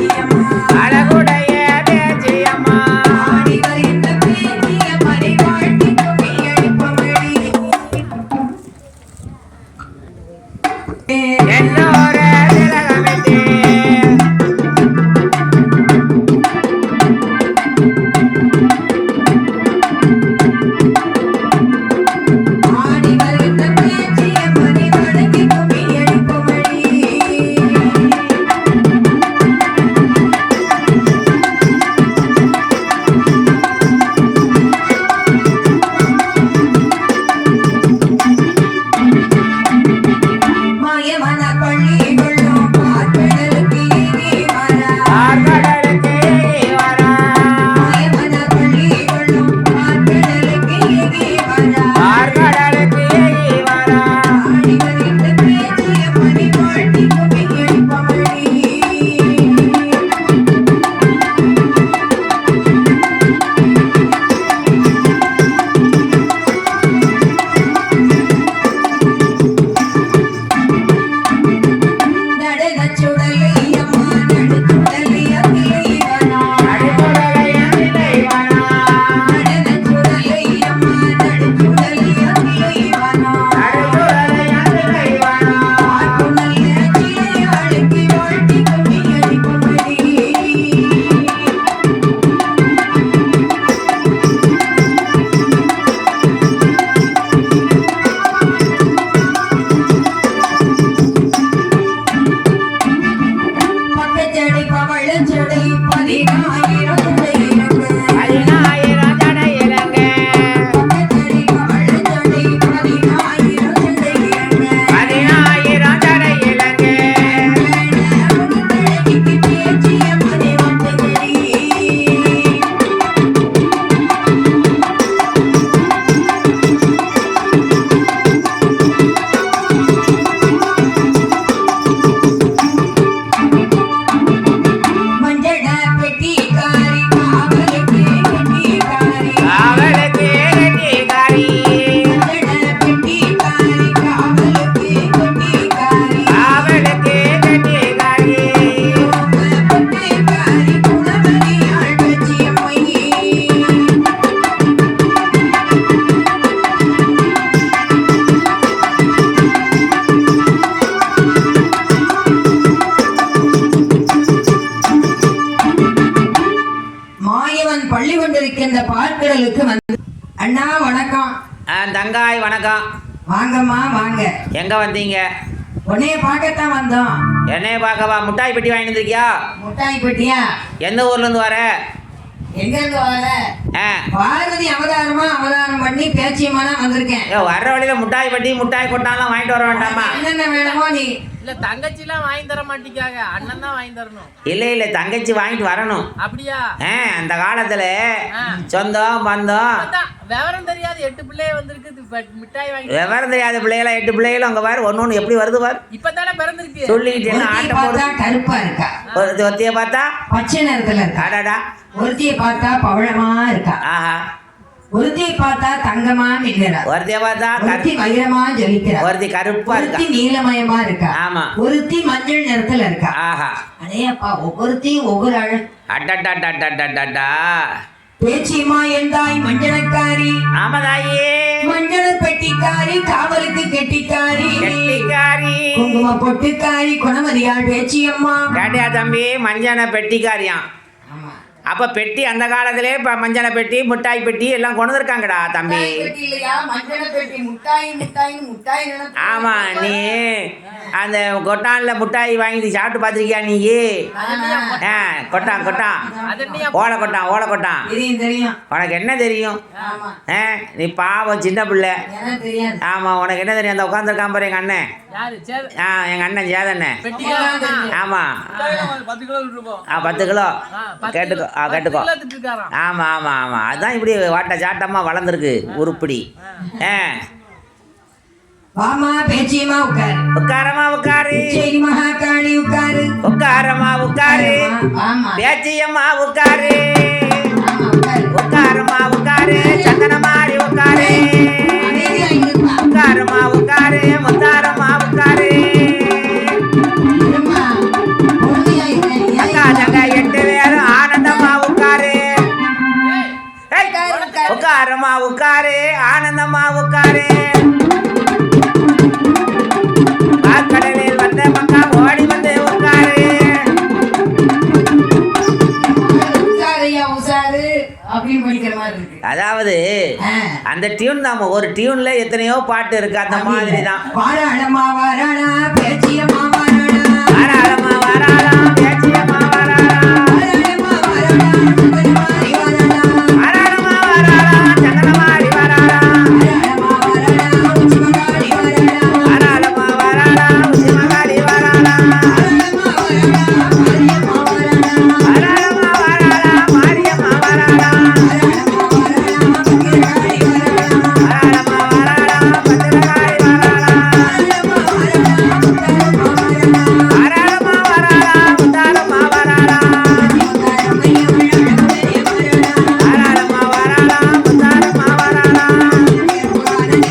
பேச்சியம்மா அழகுடைய பவளச்சடை பதினாயிரம் சுடையிறங்கு. பதினாயிரம் தடையிலங்க பக்கச்சடை பவளச்சடை பதினாயிரம் சுடையிறங்கு. பதினாயிரம் தடையிலங்க அண்ணா வணக்கம். தங்காய் வணக்கம். வாங்கம்மா வாங்க. எங்க வந்தீங்க? உன்னைய பார்க்கத்தான் வந்தோம். என்னைய பார்க்கவா? முட்டாய் பெட்டி வாங்கிட்டு வந்திருக்கியா? முட்டாய் பெட்டியா எந்த ஊர்ல இருந்து வர? எங்க இருந்து வர? தான் வந்திருக்கேன். வர்ற வழியில முட்டாய் பெட்டி முட்டாய் கொட்டாலாம் வாங்கிட்டு வர வேண்டாமா? என்னென்ன வேணுமோ நீ. இல்ல தங்கச்சிலாம் வாங்கி தர மாட்டேங்காங்க அண்ணன் தான் வாங்கி தரணும். இல்ல இல்ல தங்கச்சி வாங்கிட்டு வரணும். அப்படியா? அந்த காலத்துல. சொந்தம் பந்தம். விவரம் தெரியாது எட்டு பிள்ளைய வந்திருக்கு. மிட்டாய் வாங்கி விவரம் தெரியாத பிள்ளைகள எட்டு பிள்ளைகளும் அங்க பாரு ஒண்ணு ஒண்ணு எப்படி வருது பாரு. இப்பதானே பிறந்திருக்கு. சொல்லிக்கிட்டு என்ன ஆட்டம் போடு பார்த்தா கருப்பா இருக்கா? ஒரு ஒத்திய பார்த்தா? பச்சை நிறத்துல இருக்கா? அடாடா. ஒருத்தியை பார்த்தா பவழமா இருக்கா? ஆஹா. ஒருத்தியை பார்த்தா தங்கமா மின்னுறா ஒருத்திய பார்த்தா ஒருத்தி வைரமா ஜொலிக்கிறா ஒருத்தி கருப்பா ஒருத்தி நீலமயமா இருக்கா? ஆமா. ஒருத்தி மஞ்சள் நிறத்துல இருக்கா? ஆஹா. அடையப்பா ஒவ்வொருத்தையும் ஒவ்வொரு அழ அடடடடடடடா பேச்சியம்மா எந்தாய் மஞ்சளக்காரி. ஆமதாயே மஞ்சள பெட்டிக்காரி காவலுக்கு கெட்டிக்காரி. கெட்டிக்காரி. குங்கும பொட்டுக்காரி குணமதியாள் பேச்சியம்மா. கேட்டியா தம்பி மஞ்சன பெட்டிக்காரியாம். ஆமா அப்ப பெட்டி அந்த காலத்திலே இப்ப மஞ்சன பெட்டி மிட்டாய் பெட்டி எல்லாம் கொண்டு வந்திருக்காங்கடா தம்பி. இல்லையா? மஞ்சள பெட்டி. முட்டாய் முட்டாய் முட்டாய் நினைப்பு. ஆமா நீ அந்த கொட்டான்ல முட்டாய் வாங்கி சாப்பிட்டு பார்த்திருக்கியா நீ ஆ. கொட்டான் கொட்டான். ஓலை கொட்டான் ஓலை கொட்டான். தெரியும் தெரியும். உனக்கு என்ன தெரியும்? ஆமா. ஆ நீ பாவம் சின்ன பிள்ளை. எனக்கு தெரியாது. ஆமா உனக்கு என்ன தெரியும்? அந்த உட்காந்துருக்கான் பாரு எங்க அண்ணன். ஆ எங்க அண்ணன் சேதண்ணே பெட்டிக்காரன். ஆமா. பத்து கிலோ இருப்போம் ஆ பத்து கிலோ. கேட்டுக்கோ. கேட்டுக்கோ. இருக்காராம் ஆமா ஆமா ஆமா. அதான் இப்படி வாட்ட சாட்டமா வளர்ந்துருக்கு உருப்படி. ஆ. வாமா பேச்சியம்மா உட்காரு. உட்காரமா உட்காரு. மகாகாளி உட்காரு. உட்காரமா உட்காரு. பேச்சியம்மா உட்காரு. ஆனந்தமா உட்காரு ஆனந்தமா உட்காரு வந்து உட்காரு. அதாவது அந்த டியூன் நாம ஒரு டியூன்ல எத்தனையோ பாட்டு இருக்கு அந்த மாதிரி தான்